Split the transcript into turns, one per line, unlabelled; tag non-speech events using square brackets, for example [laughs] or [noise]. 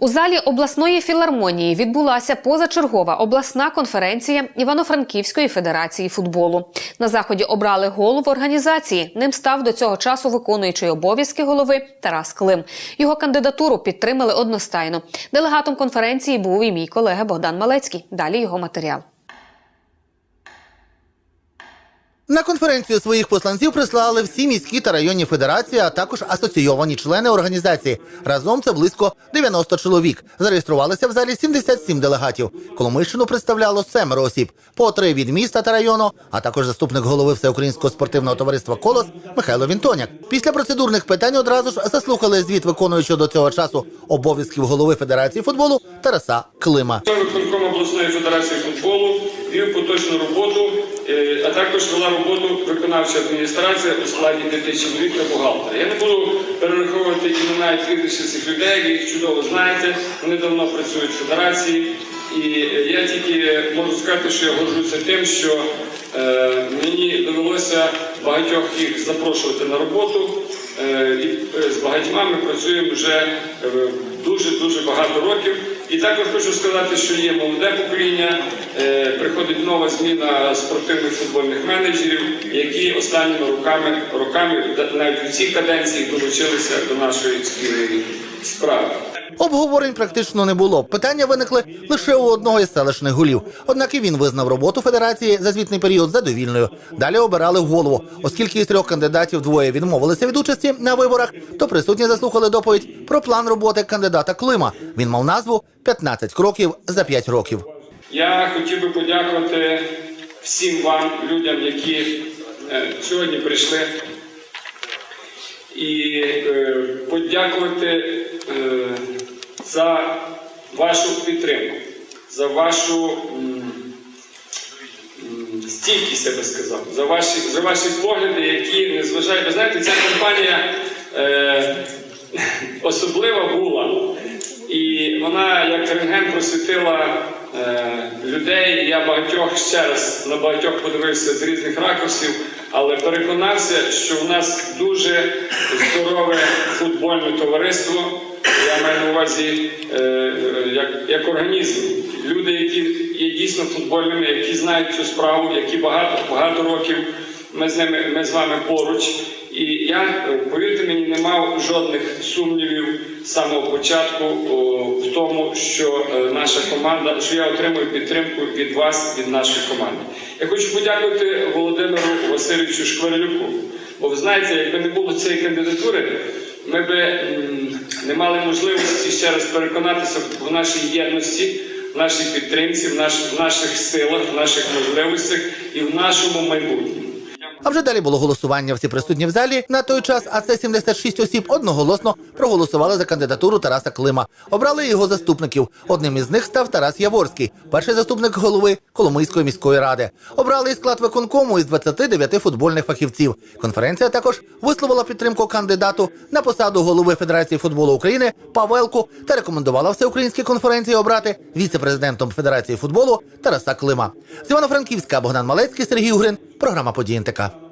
У залі обласної філармонії відбулася позачергова обласна конференція Івано-Франківської федерації футболу. На заході обрали голову організації. Ним став до цього часу виконуючий обов'язки голови Тарас Клим. Його кандидатуру підтримали одностайно. Делегатом конференції був і мій колега Богдан Малецький. Далі його матеріал.
На конференцію своїх посланців прислали всі міські та районні федерації, а також асоційовані члени організації. Разом це близько 90 чоловік. Зареєструвалися в залі 77 делегатів. Коломийщину представляло семеро осіб, по три від міста та району, а також заступник голови Всеукраїнського спортивного товариства Колос Михайло Вінтоняк. Після процедурних питань одразу ж заслухали звіт виконуючого до цього часу обов'язків голови Федерації футболу Тараса Клима.
Виконком обласної федерації футболу вів поточну роботу, а також вела роботу виконавча адміністрація у складі п'яти чоловік та бухгалтера. Я не буду перераховувати імена і прізвища цих людей, ви їх чудово знаєте. Вони давно працюють в федерації. І е, я тільки можу сказати, що я горжуся тим, що е, мені довелося багатьох їх запрошувати на роботу. Е, і е, з багатьма ми працюємо вже дуже дуже багато років. І також хочу сказати, що є молоде покоління, е, приходить нова зміна спортивних футбольних менеджерів, які останніми роками, роками навіть у цій каденції долучилися до нашої спільної справи.
Обговорень практично не було. Питання виникли лише у одного із селищних голів. Однак і він визнав роботу федерації за звітний період задовільною. Далі обирали голову. Оскільки із трьох кандидатів двоє відмовилися від участі на виборах, то присутні заслухали доповідь про план роботи кандидата Клима. Він мав назву «15 кроків за 5 років.
Я хотів би подякувати всім вам, людям, які е, сьогодні прийшли, і е, подякувати е, за вашу підтримку, за вашу стійкість, я би сказав, за ваші, за ваші погляди, які не зважають. Ви знаєте, ця компанія е, [laughs] особлива була. І вона як рентген просвітила е, людей. Я багатьох ще раз на багатьох подивився з різних ракурсів, але переконався, що в нас дуже здорове футбольне товариство. Я маю на увазі е, як, як організм. Люди, які є дійсно футбольними, які знають цю справу, які багато багато років ми з ними ми з вами поруч. І я, повірте мені, не мав жодних сумнівів з самого початку в тому, що е, наша команда, що я отримую підтримку від вас, від нашої команди. Я хочу подякувати Володимиру Васильовичу Шкварлюку. Бо ви знаєте, якби не було цієї кандидатури, ми би не мали можливості ще раз переконатися в нашій єдності, в нашій підтримці, в, наш, в наших силах, в наших можливостях і в нашому майбутньому.
А вже далі було голосування. Всі присутні в залі на той час, а це 76 осіб одноголосно проголосували за кандидатуру Тараса Клима. Обрали його заступників. Одним із них став Тарас Яворський, перший заступник голови Коломийської міської ради. Обрали і склад виконкому із 29 футбольних фахівців. Конференція також висловила підтримку кандидату на посаду голови Федерації футболу України Павелку та рекомендувала всеукраїнській конференції обрати віце-президентом Федерації футболу Тараса Клима. З Івано-Франківська Богдан Малецький, Сергій Угрин. Програма «Події НТК».